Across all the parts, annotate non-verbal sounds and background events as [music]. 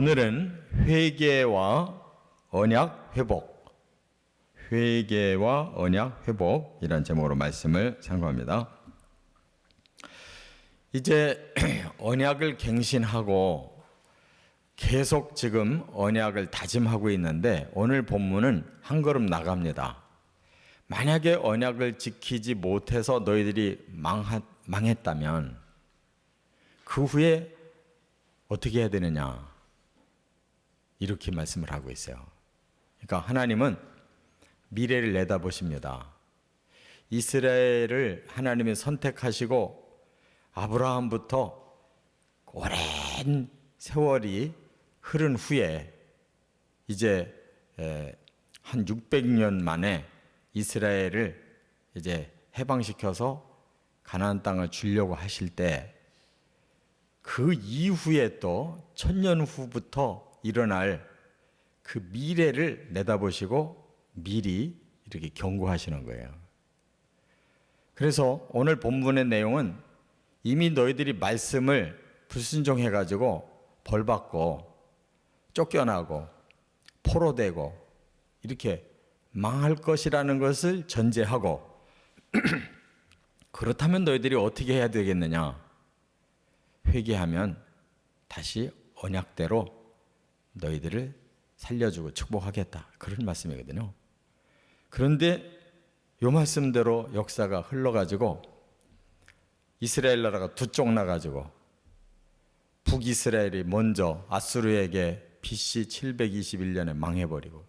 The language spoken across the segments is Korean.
오늘은 회개와 언약 회복, 회개와 언약 회복이란 제목으로 말씀을 상고합니다. 이제 [clears throat] 언약을 갱신하고 계속 지금 언약을 다짐하고 있는데 오늘 본문은 한 걸음 나갑니다. 만약에 언약을 지키지 못해서 너희들이 망하, 망했다면 그 후에 어떻게 해야 되느냐? 이렇게 말씀을 하고 있어요. 그러니까 하나님은 미래를 내다보십니다. 이스라엘을 하나님이 선택하시고 아브라함부터 오랜 세월이 흐른 후에 이제 한 600년 만에 이스라엘을 이제 해방시켜서 가나안 땅을 주려고 하실 때 그 이후에 또 천년 후부터 일어날 그 미래를 내다보시고 미리 이렇게 경고하시는 거예요. 그래서 오늘 본문의 내용은 이미 너희들이 말씀을 불순종해 가지고 벌 받고 쫓겨나고 포로되고 이렇게 망할 것이라는 것을 전제하고 [clears throat] 그렇다면 너희들이 어떻게 해야 되겠느냐? 회개하면 다시 언약대로 너희들을 살려주고 축복하겠다. 그런 말씀이거든요. 그런데 요 말씀대로 역사가 흘러가지고 이스라엘 나라가 두 쪽 나가지고 북이스라엘이 먼저 아수르에게 BC 721년에 망해버리고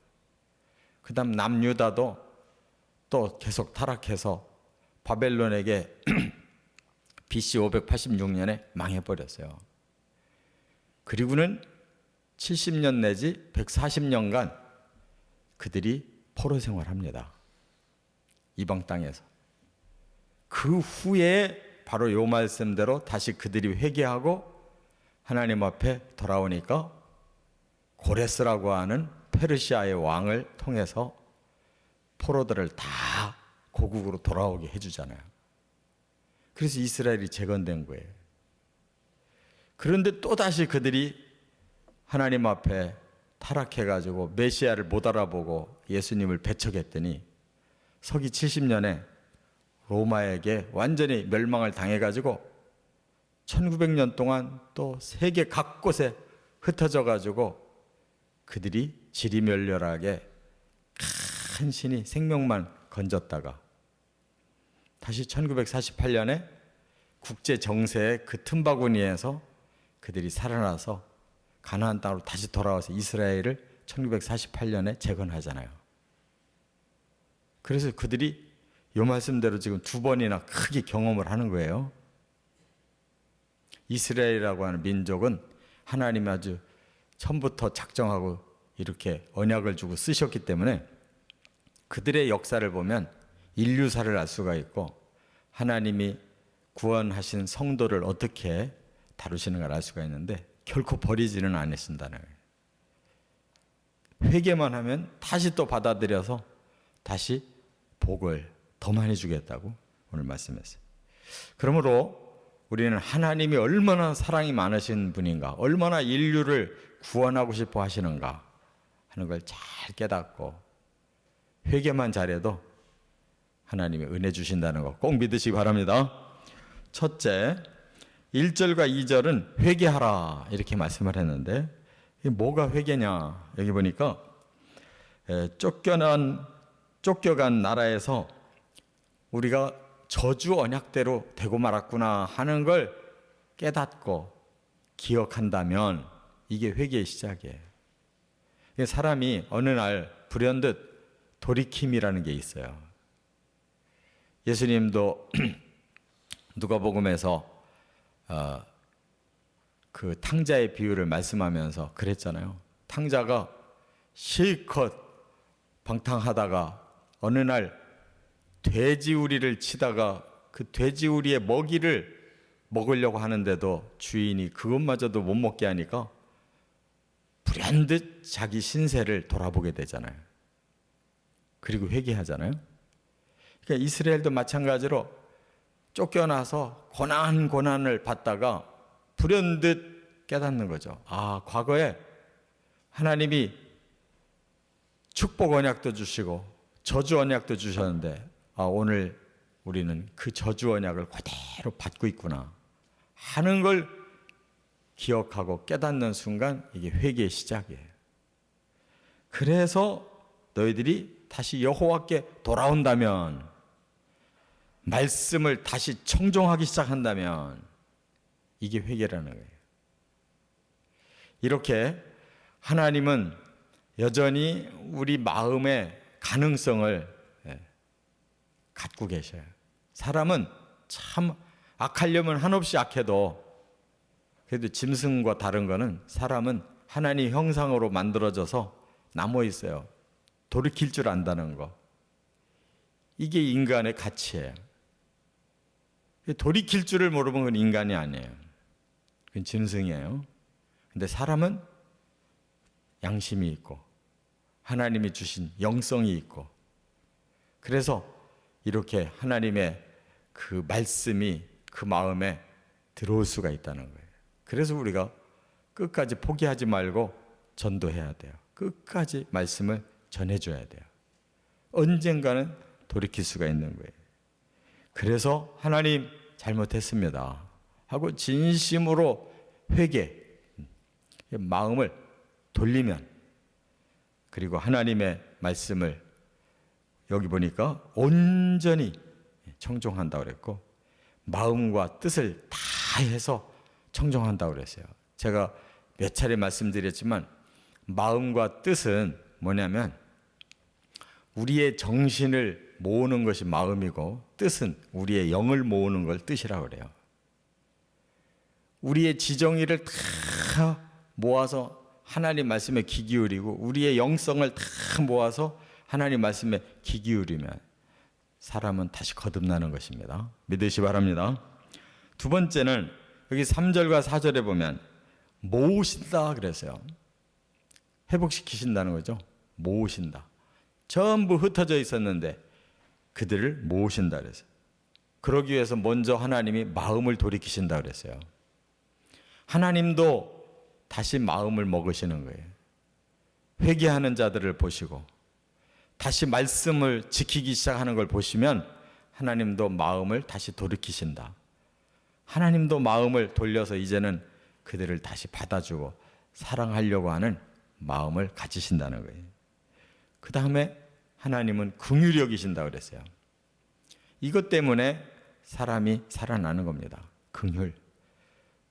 그 다음 남유다도 또 계속 타락해서 바벨론에게 [clears throat] BC 586년에 망해버렸어요. 그리고는 70년 내지 140년간 그들이 포로 생활합니다. 이방 땅에서. 그 후에 바로 요 말씀대로 다시 그들이 회개하고 하나님 앞에 돌아오니까 고레스라고 하는 페르시아의 왕을 통해서 포로들을 다 고국으로 돌아오게 해주잖아요. 그래서 이스라엘이 재건된 거예요. 그런데 또다시 그들이 하나님 앞에 타락해가지고 메시아를 못 알아보고 예수님을 배척했더니 서기 70년에 로마에게 완전히 멸망을 당해가지고 1900년 동안 또 세계 각곳에 흩어져 가지고 그들이 지리멸렬하게 간신히 생명만 건졌다가 다시 1948년에 국제 정세의 그 틈바구니에서 그들이 살아나서 가나안 땅으로 다시 돌아와서 이스라엘을 1948년에 재건하잖아요. 그래서 그들이 요 말씀대로 지금 두 번이나 크게 경험을 하는 거예요. 이스라엘이라고 하는 민족은 하나님이 아주 처음부터 작정하고 이렇게 언약을 주고 쓰셨기 때문에 그들의 역사를 보면 인류사를 알 수가 있고 하나님이 구원하신 성도를 어떻게 다루시는가를 알 수가 있는데 결코 버리지는 않으신다는. 회개만 하면 다시 또 받아들여서 다시 복을 더 많이 주겠다고 오늘 말씀했어요. 그러므로 우리는 하나님이 얼마나 사랑이 많으신 분인가, 얼마나 인류를 구원하고 싶어 하시는가 하는 걸 잘 깨닫고 회개만 잘해도 하나님이 은혜 주신다는 거 꼭 믿으시기 바랍니다. 첫째, 1절과 2절은 회개하라 이렇게 말씀을 했는데 뭐가 회개냐 여기 보니까 쫓겨난 쫓겨간 나라에서 우리가 저주 언약대로 되고 말았구나 하는 걸 깨닫고 기억한다면 이게 회개의 시작이에요. 사람이 어느 날 불현듯 돌이킴이라는 게 있어요. 예수님도 [clears throat] 누가복음에서 어, 그 탕자의 비유를 말씀하면서 그랬잖아요. 탕자가 실컷 방탕하다가 어느 날 돼지우리를 치다가 그 돼지우리의 먹이를 먹으려고 하는데도 주인이 그것마저도 못 먹게 하니까 불현듯 자기 신세를 돌아보게 되잖아요. 그리고 회개하잖아요. 그러니까 이스라엘도 마찬가지로 쫓겨나서 고난 고난을 받다가 불현듯 깨닫는 거죠. 아, 과거에 하나님이 축복 언약도 주시고 저주 언약도 주셨는데 아, 오늘 우리는 그 저주 언약을 그대로 받고 있구나 하는 걸 기억하고 깨닫는 순간 이게 회개의 시작이에요. 그래서 너희들이 다시 여호와께 돌아온다면 말씀을 다시 청종하기 시작한다면 이게 회개라는 거예요. 이렇게 하나님은 여전히 우리 마음의 가능성을 예, 갖고 계셔요. 사람은 참 악하려면 한없이 악해도 그래도 짐승과 다른 거는 사람은 하나님 형상으로 만들어져서 남아 있어요. 돌이킬 줄 안다는 거. 이게 인간의 가치예요. 돌이킬 줄을 모르면 그건 인간이 아니에요. 그건 짐승이에요. 근데 사람은 양심이 있고 하나님이 주신 영성이 있고 그래서 이렇게 하나님의 그 말씀이 그 마음에 들어올 수가 있다는 거예요. 그래서 우리가 끝까지 포기하지 말고 전도해야 돼요. 끝까지 말씀을 전해줘야 돼요. 언젠가는 돌이킬 수가 있는 거예요. 그래서 하나님 잘못했습니다. 하고 진심으로 회개, 마음을 돌리면 그리고 하나님의 말씀을 여기 보니까 온전히 청종한다 그랬고 마음과 뜻을 다 해서 청종한다 그랬어요. 제가 몇 차례 말씀드렸지만 마음과 뜻은 뭐냐면 우리의 정신을 모으는 것이 마음이고 뜻은 우리의 영을 모으는 걸 뜻이라고 그래요. 우리의 지정의를 다 모아서 하나님 말씀에 귀 기울이고 우리의 영성을 다 모아서 하나님 말씀에 귀 기울이면 사람은 다시 거듭나는 것입니다. 믿으시 바랍니다. 두 번째는 여기 3절과 4절에 보면 모으신다 그랬어요. 회복시키신다는 거죠. 모으신다. 전부 흩어져 있었는데 그들을 모으신다 그랬어요. 그러기 위해서 먼저 하나님이 마음을 돌이키신다 그랬어요. 하나님도 다시 마음을 먹으시는 거예요. 회개하는 자들을 보시고 다시 말씀을 지키기 시작하는 걸 보시면 하나님도 마음을 다시 돌이키신다. 하나님도 마음을 돌려서 이제는 그들을 다시 받아주고 사랑하려고 하는 마음을 가지신다는 거예요. 그 다음에 하나님은 긍휼히 여기신다 그랬어요. 이것 때문에 사람이 살아나는 겁니다. 긍휼.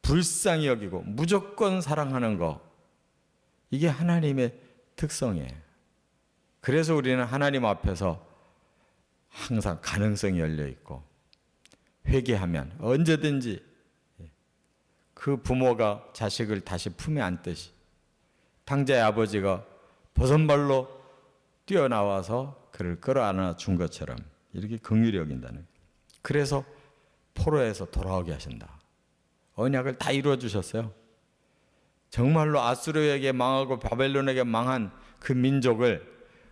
불쌍히 여기고 무조건 사랑하는 거. 이게 하나님의 특성이에요. 그래서 우리는 하나님 앞에서 항상 가능성이 열려 있고 회개하면 언제든지 그 부모가 자식을 다시 품에 안듯이 당자의 아버지가 버선발로 뛰어나와서 그를 끌어안아 준 것처럼 이렇게 긍휼히 여긴다는 그래서 포로에서 돌아오게 하신다. 언약을 다 이루어 주셨어요. 정말로 아수르에게 망하고 바벨론에게 망한 그 민족을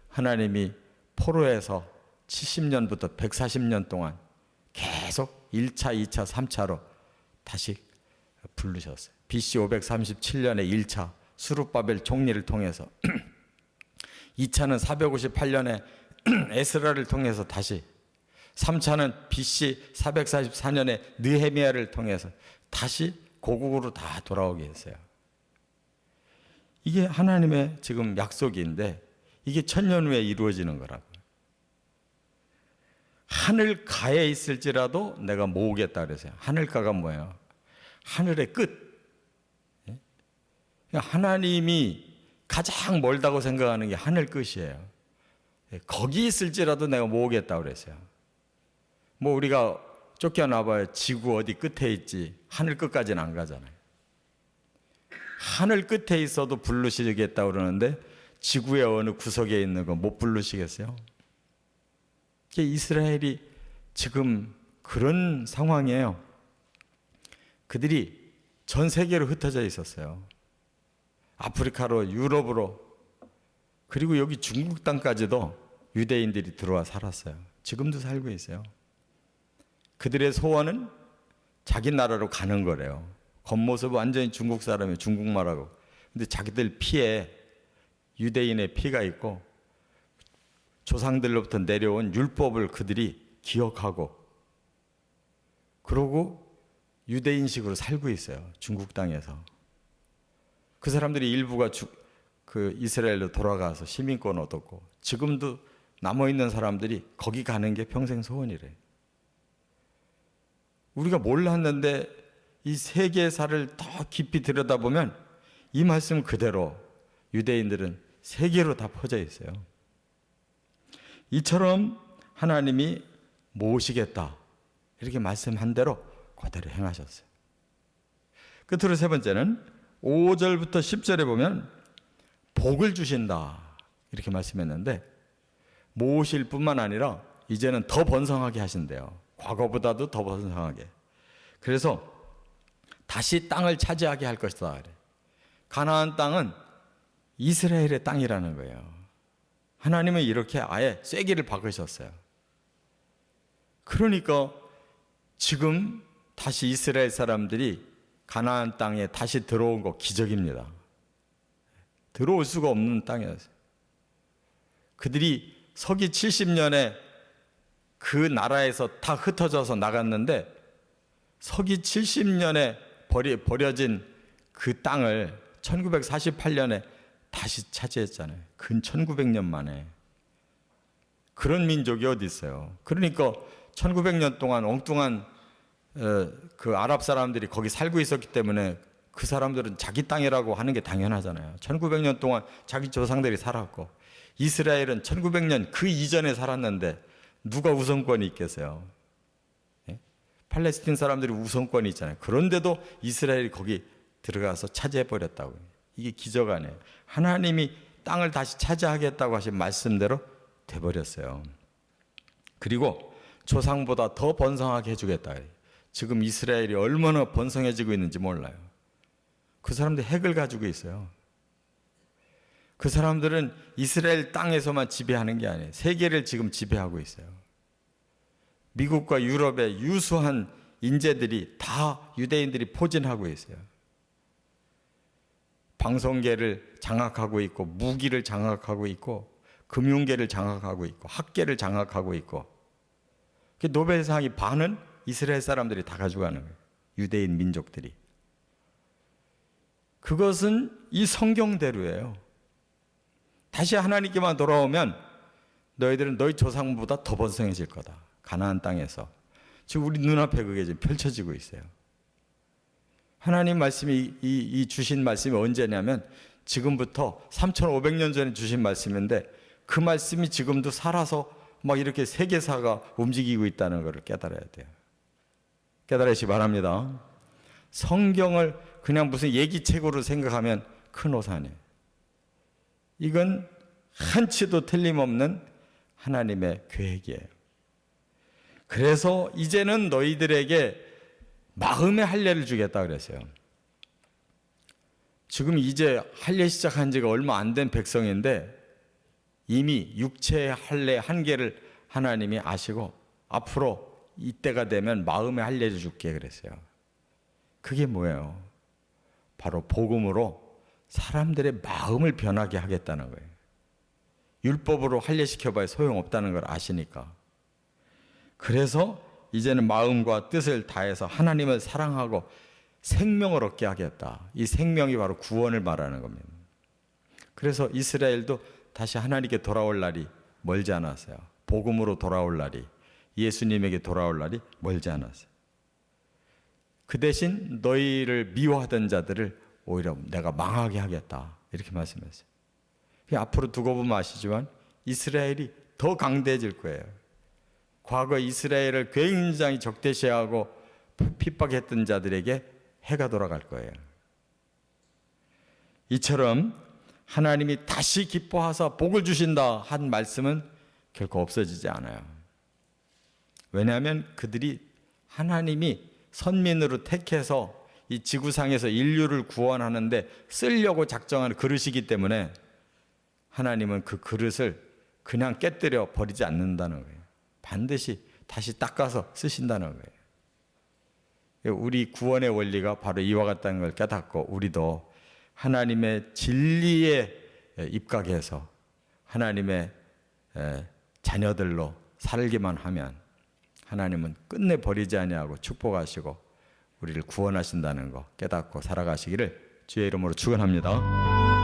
하나님이 포로에서 70년부터 140년 동안 계속 1차, 2차, 3차로 다시 부르셨어요. BC 537년에 1차 수룹바벨 총리를 통해서 [clears throat] 2차는 458년에 [clears throat] 에스라를 통해서 다시 3차는 BC 444년에 느헤미야를 통해서 다시 고국으로 다 돌아오게 했어요. 이게 하나님의 지금 약속인데 이게 천년 후에 이루어지는 거라고. 하늘 가에 있을지라도 내가 모으겠다 그랬어요. 하늘가가 뭐예요? 하늘의 끝. 예? 그러니까 하나님이 가장 멀다고 생각하는 게 하늘 끝이에요. 예, 거기 있을지라도 내가 모으겠다 그랬어요. 뭐 우리가 쫓겨나봐야 지구 어디 끝에 있지 하늘 끝까지는 안 가잖아요. 하늘 끝에 있어도 부르시겠다 그러는데 지구의 어느 구석에 있는 거 못 부르시겠어요? 이스라엘이 지금 그런 상황이에요. 그들이 전 세계로 흩어져 있었어요. 아프리카로, 유럽으로, 그리고 여기 중국 땅까지도 유대인들이 들어와 살았어요. 지금도 살고 있어요. 그들의 소원은 자기 나라로 가는 거래요. 겉모습 완전히 중국 사람이 중국말하고. 근데 자기들 피에 유대인의 피가 있고 조상들로부터 내려온 율법을 그들이 기억하고 그러고 유대인식으로 살고 있어요. 중국 땅에서. 그 사람들이 일부가 주, 그 이스라엘로 돌아가서 시민권 얻었고 지금도 남아 있는 사람들이 거기 가는 게 평생 소원이래. 우리가 몰랐는데 이 세계사를 더 깊이 들여다보면 이 말씀 그대로 유대인들은 세계로 다 퍼져 있어요. 이처럼 하나님이 모시겠다. 이렇게 말씀한 대로 그대로 행하셨어요. 끝으로 세 번째는 5절부터 10절에 보면 복을 주신다. 이렇게 말씀했는데 모실 뿐만 아니라 이제는 더 번성하게 하신대요. 과거보다도 더 번성하게. 그래서 다시 땅을 차지하게 할 것이다. 가나안 땅은 이스라엘의 땅이라는 거예요. 하나님은 이렇게 아예 쐐기를 박으셨어요. 그러니까 지금 다시 이스라엘 사람들이 가나안 땅에 다시 들어온 거 기적입니다. 들어올 수가 없는 땅이었어요. 그들이 서기 70년에 그 나라에서 다 흩어져서 나갔는데 서기 70년에 버리, 버려진 그 땅을 1948년에 다시 차지했잖아요. 근 1900년 만에. 그런 민족이 어디 있어요. 그러니까 1900년 동안 엉뚱한 어, 그 아랍 사람들이 거기 살고 있었기 때문에 그 사람들은 자기 땅이라고 하는 게 당연하잖아요. 1900년 동안 자기 조상들이 살았고 이스라엘은 1900년 그 이전에 살았는데 누가 우선권이 있겠어요? 예? 팔레스틴 사람들이 우선권이 있잖아요. 그런데도 이스라엘이 거기 들어가서 차지해 버렸다고. 이게 기적 아니에요. 하나님이 땅을 다시 차지하겠다고 하신 말씀대로 돼 버렸어요. 그리고 조상보다 더 번성하게 해주겠다. 지금 이스라엘이 얼마나 번성해지고 있는지 몰라요. 그 사람들 핵을 가지고 있어요. 그 사람들은 이스라엘 땅에서만 지배하는 게 아니에요. 세계를 지금 지배하고 있어요. 미국과 유럽의 유수한 인재들이 다 유대인들이 포진하고 있어요. 방송계를 장악하고 있고, 무기를 장악하고 있고, 금융계를 장악하고 있고, 학계를 장악하고 있고, 그 노벨상이 반은 이스라엘 사람들이 다 가져가는 거예요. 유대인 민족들이. 그것은 이 성경대로예요. 다시 하나님께만 돌아오면 너희들은 너희 조상보다 더 번성해질 거다. 가나안 땅에서. 지금 우리 눈앞에 그게 지금 펼쳐지고 있어요. 하나님 말씀이 이, 이 주신 말씀이 언제냐면 지금부터 3,500년 전에 주신 말씀인데 그 말씀이 지금도 살아서 막 이렇게 세계사가 움직이고 있다는 것을 깨달아야 돼요. 깨달으시 바랍니다. 성경을 그냥 무슨 얘기책으로 생각하면 큰 오산이에요. 이건 한치도 틀림없는 하나님의 계획이에요. 그래서 이제는 너희들에게 마음의 할례를 주겠다 그랬어요. 지금 이제 할례 시작한 지가 얼마 안 된 백성인데 이미 육체의 할례 한계를 하나님이 아시고 앞으로 이때가 되면 마음의 할례를 줄게 그랬어요. 그게 뭐예요? 바로 복음으로 사람들의 마음을 변하게 하겠다는 거예요. 율법으로 할례시켜봐야 소용없다는 걸 아시니까. 그래서 이제는 마음과 뜻을 다해서 하나님을 사랑하고 생명을 얻게 하겠다. 이 생명이 바로 구원을 말하는 겁니다. 그래서 이스라엘도 다시 하나님께 돌아올 날이 멀지 않았어요. 복음으로 돌아올 날이 예수님에게 돌아올 날이 멀지 않았어요. 그 대신 너희를 미워하던 자들을 오히려 내가 망하게 하겠다. 이렇게 말씀했어요. 앞으로 두고 보면 아시지만 이스라엘이 더 강대해질 거예요. 과거 이스라엘을 굉장히 적대시하고 핍박했던 자들에게 해가 돌아갈 거예요. 이처럼 하나님이 다시 기뻐하사 복을 주신다 한 말씀은 결코 없어지지 않아요. 왜냐하면 그들이 하나님이 선민으로 택해서 이 지구상에서 인류를 구원하는데 쓰려고 작정한 그릇이기 때문에 하나님은 그 그릇을 그냥 깨뜨려 버리지 않는다는 거예요. 반드시 다시 닦아서 쓰신다는 거예요. 우리 구원의 원리가 바로 이와 같다는 걸 깨닫고 우리도 하나님의 진리의 입각해서 하나님의 에, 자녀들로 살기만 하면 하나님은 끝내 버리지 아니하고 축복하시고 우리를 구원하신다는 거 깨닫고 살아가시기를 주의 이름으로 축원합니다.